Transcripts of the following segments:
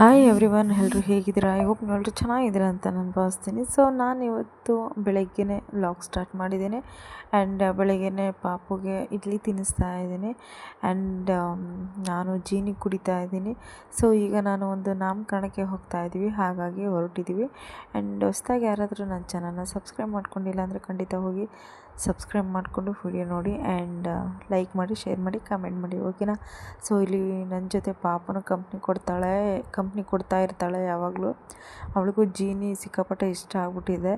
Hi every one ಎಲ್ಲರೂ ಹೇಗಿದ್ದೀರಾ? I hope ಎಲ್ಲರೂ ಚೆನ್ನಾಗಿದ್ದೀರಾ ಅಂತ ನಾನು ಭಾವಿಸ್ತೀನಿ. ಸೊ ನಾನು ಇವತ್ತು ಬೆಳಗ್ಗೆನೇ ವ್ಲಾಗ್ ಸ್ಟಾರ್ಟ್ ಮಾಡಿದ್ದೀನಿ. ಆ್ಯಂಡ್ ಬೆಳಗ್ಗೆನೇ ಪಾಪುಗೆ ಇಡ್ಲಿ ತಿನ್ನಿಸ್ತಾ ಇದ್ದೀನಿ. ಆ್ಯಂಡ್ ನಾನು ಜೀನಿ ಕುಡಿತಾ ಇದ್ದೀನಿ. ಸೊ ಈಗ ನಾನು ಒಂದು ನಾಮಕರಣಕ್ಕೆ ಹೋಗ್ತಾ ಇದ್ದೀವಿ. ಹಾಗಾಗಿ ಹೊರಟಿದ್ದೀವಿ. ಆ್ಯಂಡ್ ಹೊಸ್ದಾಗಿ ಯಾರಾದರೂ ನನ್ನ ಚಾನಲ್ನ ಸಬ್ಸ್ಕ್ರೈಬ್ ಮಾಡ್ಕೊಂಡಿಲ್ಲ ಅಂದರೆ ಖಂಡಿತ ಹೋಗಿ ಸಬ್ಸ್ಕ್ರೈಬ್ ಮಾಡಿಕೊಂಡು ವಿಡಿಯೋ ನೋಡಿ ಆ್ಯಂಡ್ ಲೈಕ್ ಮಾಡಿ ಶೇರ್ ಮಾಡಿ ಕಮೆಂಟ್ ಮಾಡಿ ಓಕೆನಾ ಸೊ ಇಲ್ಲಿ ನನ್ನ ಜೊತೆ ಪಾಪನು ಕಂಪ್ನಿ ಕೊಡ್ತಾಳೆ ಕಂಪ್ನಿ ಕೊಡ್ತಾ ಇರ್ತಾಳೆ ಯಾವಾಗಲೂ. ಅವಳಿಗೂ ಜೀನಿ ಸಿಕ್ಕಾಪಟ್ಟೆ ಇಷ್ಟ ಆಗ್ಬಿಟ್ಟಿದೆ.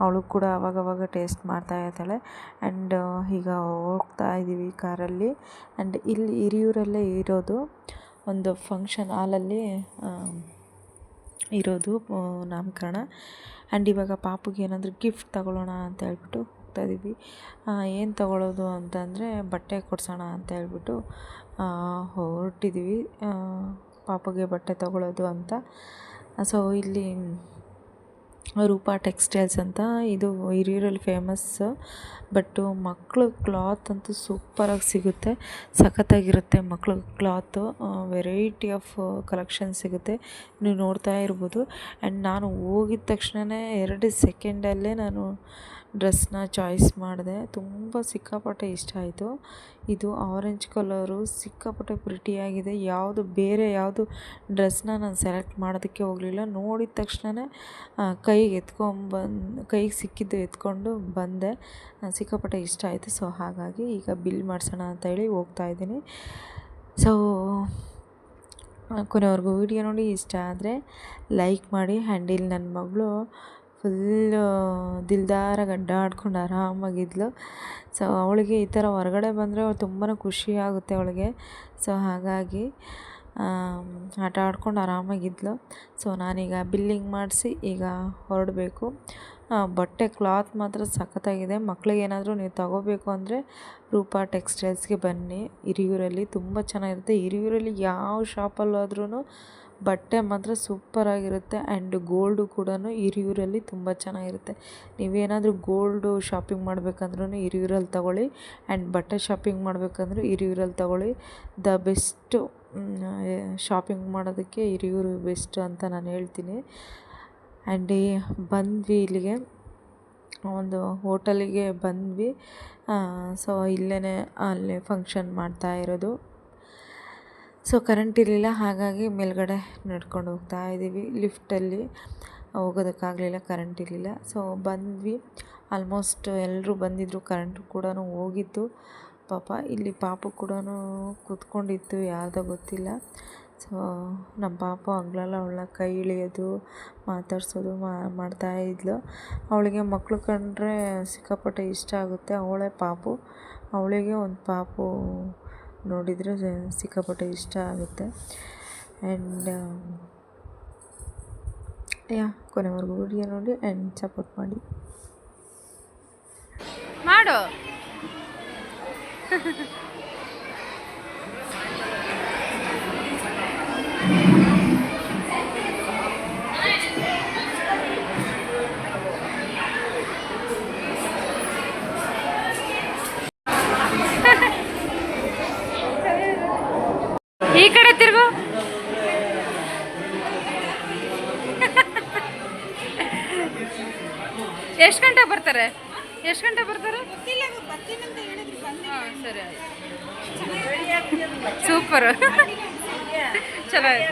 ಅವಳು ಕೂಡ ಅವಾಗವಾಗ ಟೇಸ್ಟ್ ಮಾಡ್ತಾ ಇರ್ತಾಳೆ. ಆ್ಯಂಡ್ ಈಗ ಹೋಗ್ತಾ ಇದ್ದೀವಿ ಕಾರಲ್ಲಿ. ಆ್ಯಂಡ್ ಇಲ್ಲಿ ಹಿರಿಯೂರಲ್ಲೇ ಇರೋದು ಒಂದು ಫಂಕ್ಷನ್ ಹಾಲಲ್ಲಿ ಇರೋದು ನಾಮಕರಣ. ಆ್ಯಂಡ್ ಇವಾಗ ಪಾಪುಗೆ ಏನಾದರೂ ಗಿಫ್ಟ್ ತಗೊಳ್ಳೋಣ ಅಂತ ಹೇಳ್ಬಿಟ್ಟು ಹೋಗ್ತಾ ಇದ್ದೀವಿ. ಏನು ತಗೊಳ್ಳೋದು ಅಂತಂದರೆ ಬಟ್ಟೆ ಕೊಡ್ಸೋಣ ಅಂತ ಹೇಳ್ಬಿಟ್ಟು ಹೊರಟಿದ್ದೀವಿ ಪಾಪಗೆ ಬಟ್ಟೆ ತಗೊಳ್ಳೋದು ಅಂತ. ಸೊ, ಇಲ್ಲಿ ರೂಪಾ ಟೆಕ್ಸ್ಟೈಲ್ಸ್ ಅಂತ, ಇದು ಹಿರಿಯೂರಲ್ಲಿ ಫೇಮಸ್ಸು. ಬಟ್ಟು ಮಕ್ಕಳು ಕ್ಲಾತ್ ಅಂತೂ ಸೂಪರಾಗಿ ಸಿಗುತ್ತೆ. ಸಖತ್ತಾಗಿರುತ್ತೆ ಮಕ್ಕಳು ಕ್ಲಾತು. ವೆರೈಟಿ ಆಫ್ ಕಲೆಕ್ಷನ್ ಸಿಗುತ್ತೆ. ನೀವು ನೋಡ್ತಾ ಇರ್ಬೋದು. ಆ್ಯಂಡ್ ನಾನು ಹೋಗಿದ ತಕ್ಷಣವೇ ಎರಡು ಸೆಕೆಂಡಲ್ಲೇ ನಾನು ಡ್ರೆಸ್ನ ಚಾಯ್ಸ್ ಮಾಡಿದೆ. ತುಂಬ ಸಿಕ್ಕಾಪಟ್ಟೆ ಇಷ್ಟ ಆಯಿತು. ಇದು ಆರೆಂಜ್ ಕಲರು ಸಿಕ್ಕಾಪಟ್ಟೆ ಪ್ರಿಟಿಯಾಗಿದೆ ಯಾವುದು ಬೇರೆ ಯಾವುದು ಡ್ರೆಸ್ನ ನಾನು ಸೆಲೆಕ್ಟ್ ಮಾಡೋದಕ್ಕೆ ಹೋಗಲಿಲ್ಲ. ನೋಡಿದ ತಕ್ಷಣವೇ ಕೈಗೆ ಎತ್ಕೊಂಬಂದು ಕೈಗೆ ಸಿಕ್ಕಿದ್ದು ಎತ್ಕೊಂಡು ಬಂದೆ. ಸಿಕ್ಕಾಪಟ್ಟೆ ಇಷ್ಟ ಆಯಿತು. ಸೊ ಹಾಗಾಗಿ ಈಗ ಬಿಲ್ ಮಾಡಿಸೋಣ ಅಂತ ಹೇಳಿ ಹೋಗ್ತಾ ಇದ್ದೀನಿ. ಸೊ ಕೊನೆವರೆಗೂ ವಿಡಿಯೋ ನೋಡಿ. ಇಷ್ಟ ಆದರೆ ಲೈಕ್ ಮಾಡಿ. ಹ್ಯಾಂಡಿಲ್ ನನ್ನ ಮಗಳು ಫುಲ್ಲು ದಿಲ್ದಾರಾಗಿ ಅಡ್ಡಾಡ್ಕೊಂಡು ಆರಾಮಾಗಿದ್ಲು. ಸೊ ಅವಳಿಗೆ ಈ ಥರ ಹೊರಗಡೆ ಬಂದರೆ ತುಂಬಾ ಖುಷಿ ಆಗುತ್ತೆ ಅವಳಿಗೆ. ಸೊ ಹಾಗಾಗಿ ಆಟ ಆಡ್ಕೊಂಡು ಆರಾಮಾಗಿದ್ಲು. ಸೊ ನಾನೀಗ ಬಿಲ್ಲಿಂಗ್ ಮಾಡಿಸಿ ಈಗ ಹೊರಡಬೇಕು. ಬಟ್ಟೆ ಕ್ಲಾತ್ ಮಾತ್ರ ಸಖತ್ತಾಗಿದೆ. ಮಕ್ಳಿಗೆ ಏನಾದರೂ ನೀವು ತಗೋಬೇಕು ಅಂದರೆ ರೂಪಾ ಟೆಕ್ಸ್ಟೈಲ್ಸ್ಗೆ ಬನ್ನಿ. ಹಿರಿಯೂರಲ್ಲಿ ತುಂಬ ಚೆನ್ನಾಗಿರುತ್ತೆ. ಹಿರಿಯೂರಲ್ಲಿ ಯಾವ ಶಾಪಲ್ಲಾದ್ರೂ ಬಟ್ಟೆ ಮಾತ್ರ ಸೂಪರಾಗಿರುತ್ತೆ ಆ್ಯಂಡ್ ಗೋಲ್ಡು ಕೂಡ ಹಿರಿಯೂರಲ್ಲಿ ತುಂಬ ಚೆನ್ನಾಗಿರುತ್ತೆ. ನೀವೇನಾದರೂ ಗೋಲ್ಡು ಶಾಪಿಂಗ್ ಮಾಡಬೇಕಂದ್ರೂ ಹಿರಿಯೂರಲ್ಲಿ ತಗೊಳ್ಳಿ ಆ್ಯಂಡ್ ಬಟ್ಟೆ ಶಾಪಿಂಗ್ ಮಾಡಬೇಕಂದ್ರೂ ಹಿರಿಯೂರಲ್ಲಿ ತಗೊಳ್ಳಿ. ದ ಬೆಸ್ಟು ಶಾಪಿಂಗ್ ಮಾಡೋದಕ್ಕೆ ಹಿರಿಯೂರು ಬೆಸ್ಟ್ ಅಂತ ನಾನು ಹೇಳ್ತೀನಿ. ಆ್ಯಂಡ್ ಬಂದ್ವಿ ಇಲ್ಲಿಗೆ. ಒಂದು ಹೋಟೆಲಿಗೆ ಬಂದ್ವಿ. ಸೊ ಇಲ್ಲೇ ಅಲ್ಲಿ ಫಂಕ್ಷನ್ ಮಾಡ್ತಾ ಇರೋದು. ಸೊ ಕರೆಂಟ್ ಇರಲಿಲ್ಲ, ಹಾಗಾಗಿ ಮೇಲ್ಗಡೆ ನಡ್ಕೊಂಡು ಹೋಗ್ತಾ ಇದ್ದೀವಿ. ಲಿಫ್ಟಲ್ಲಿ ಹೋಗೋದಕ್ಕಾಗಲಿಲ್ಲ ಕರೆಂಟ್ ಇರಲಿಲ್ಲ. ಸೊ ಬಂದ್ವಿ. ಆಲ್ಮೋಸ್ಟ್ ಎಲ್ಲರೂ ಬಂದಿದ್ದರು ಕರೆಂಟ್ ಕೂಡ ಹೋಗಿತ್ತು. ಪಾಪ, ಇಲ್ಲಿ ಪಾಪು ಕೂಡ ಕೂತ್ಕೊಂಡಿತ್ತು, ಯಾರ್ದೋ ಗೊತ್ತಿಲ್ಲ. ಸೊ, ನಮ್ಮ ಪಾಪ ಹಗ್ಲೆಲ್ಲ ಅವಳ ಕೈ ಇಳಿಯೋದು, ಮಾತಾಡ್ಸೋದು ಮಾಡ್ತಾ ಇದ್ಲು. ಅವಳಿಗೆ ಮಕ್ಕಳು ಕಂಡ್ರೆ ಸಿಕ್ಕಾಪಟ್ಟೆ ಇಷ್ಟ ಆಗುತ್ತೆ. ಅವಳೇ ಪಾಪು. ಅವಳಿಗೆ ಒಂದು ಪಾಪು ನೋಡಿದರೆ ಸಿಕ್ಕಾಪಟ್ಟೆ ಇಷ್ಟ ಆಗುತ್ತೆ. ಆ್ಯಂಡ್ ಯಾ, ಕೊನೆವರೆಗೂ ವಿಡಿಯೋ ನೋಡಿ ಆ್ಯಂಡ್ ಸಪೋರ್ಟ್ ಮಾಡಿ. ಮಾಡು ಈ ಕಡೆ ತಿರುಗು ಎಷ್ಟು ಗಂಟೆ ಬರ್ತಾರೆ? ಎಷ್ಟು ಗಂಟೆ ಬರ್ತಾರೆ? ಹಾಂ ಸರಿ ಸೂಪರ್. ಚೆನ್ನಾಗಿ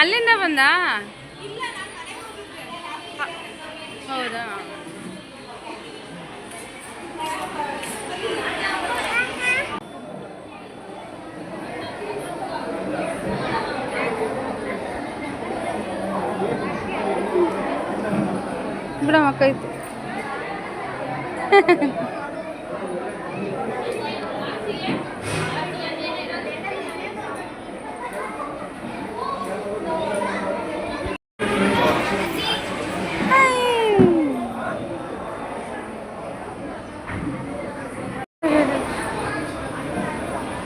ಅಲ್ಲಿಂದ ಬಂದ? ಹೌದಾ? ಬಿಡಮ್ಮ ಕೈ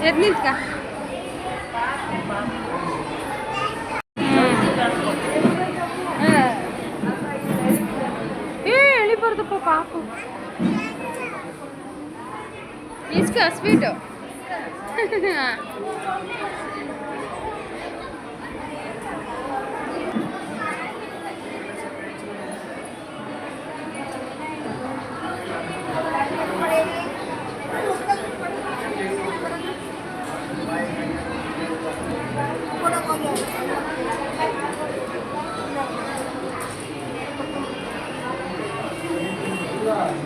ಎದ್ ನಿಂತ್ಕ ಸ್ವೀಟು Yeah.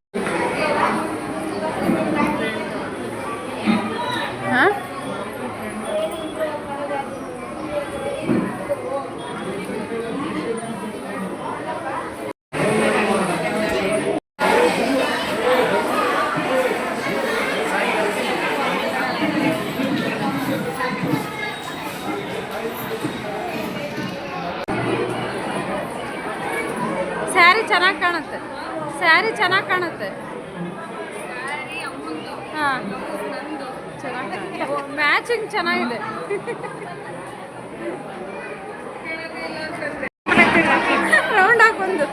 ಚೆನ್ನಾಗಿದೆ. ರೌಂಡ್ ಹಾಕೊಂದು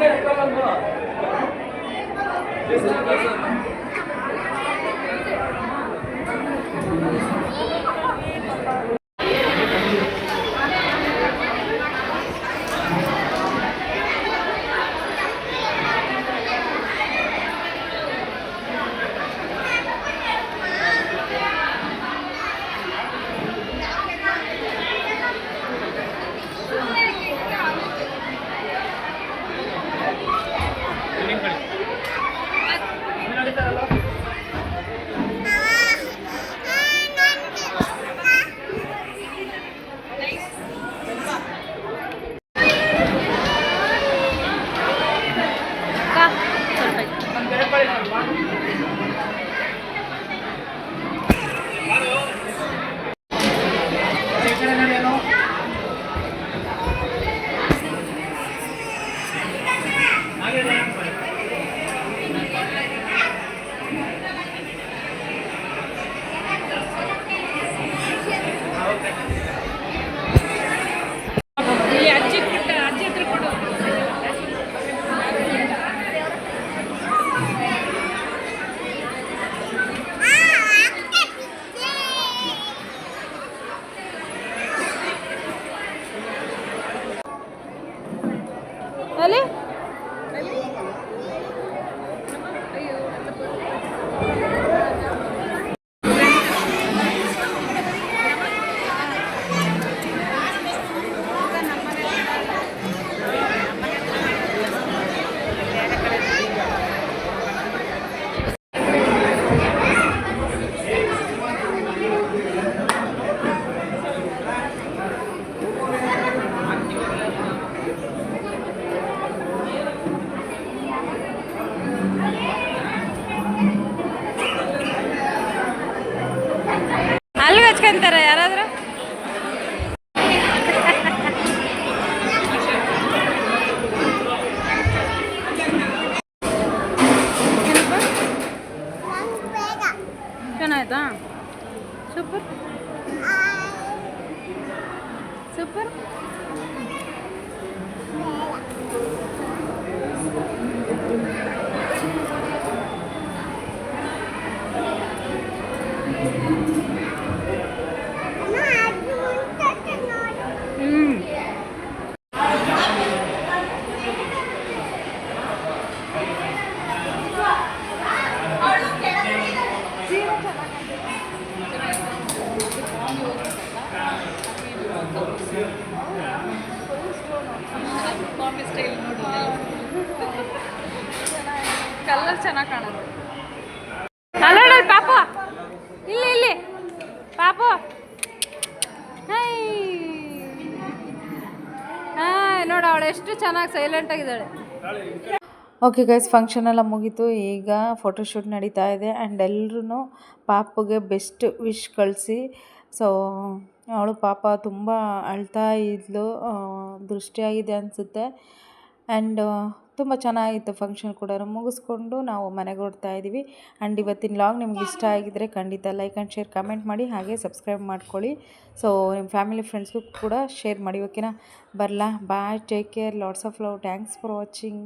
Yes, yes, yes. ಆಯ್ತಾ ಸೂಪರ್ ಸೂಪರ್ ಹ್ಞೂ ಕಲರ್ ಚೆನ್ನಾಗಿ ಕಾಣುತ್ತೆ ಅಲ್ಲ ಪಾಪು ಇಲ್ಲಿ ಇಲ್ಲಿ ಪಾಪು ಹೈ ಹಾಯ್ ನೋಡು ಅವಳು ಎಷ್ಟು ಚೆನ್ನಾಗಿ ಸೈಲೆಂಟ್ ಆಗಿದ್ದಾಳೆ. ಓಕೆ ಗೈಸ್ ಫಂಕ್ಷನ್ ಎಲ್ಲ ಮುಗೀತು. ಈಗ ಫೋಟೋಶೂಟ್ ನಡೀತಾ ಇದೆ ಆ್ಯಂಡ್ ಎಲ್ಲರೂ ಪಾಪಗೆ ಬೆಸ್ಟ್ ವಿಶ್ ಕಳಿಸಿ. ಸೊ ಅವಳು ಪಾಪ ತುಂಬ ಅಳ್ತಾ ಇದ್ಲು ದೃಷ್ಟಿಯಾಗಿದೆ ಅನಿಸುತ್ತೆ. ಆ್ಯಂಡ್ ತುಂಬ ಚೆನ್ನಾಗಿತ್ತು ಫಂಕ್ಷನ್ ಕೂಡ. ಮುಗಿಸ್ಕೊಂಡು ನಾವು ಮನೆಗೆ ಹೊರಡ್ತಾ ಇದ್ದೀವಿ ಆ್ಯಂಡ್ ಇವತ್ತಿನ ಲಾಗ್ ನಿಮ್ಗೆ ಇಷ್ಟ ಆಗಿದ್ದರೆ ಖಂಡಿತ ಲೈಕ್ ಆ್ಯಂಡ್ ಶೇರ್ ಕಮೆಂಟ್ ಮಾಡಿ, ಹಾಗೆ ಸಬ್ಸ್ಕ್ರೈಬ್ ಮಾಡ್ಕೊಳ್ಳಿ. ಸೊ ನಿಮ್ಮ ಫ್ಯಾಮಿಲಿ ಫ್ರೆಂಡ್ಸ್ಗೂ ಕೂಡ ಶೇರ್ ಮಾಡಿ ಓಕೆನಾ ಬರಲಾ? Bye take care lots of love thanks for watching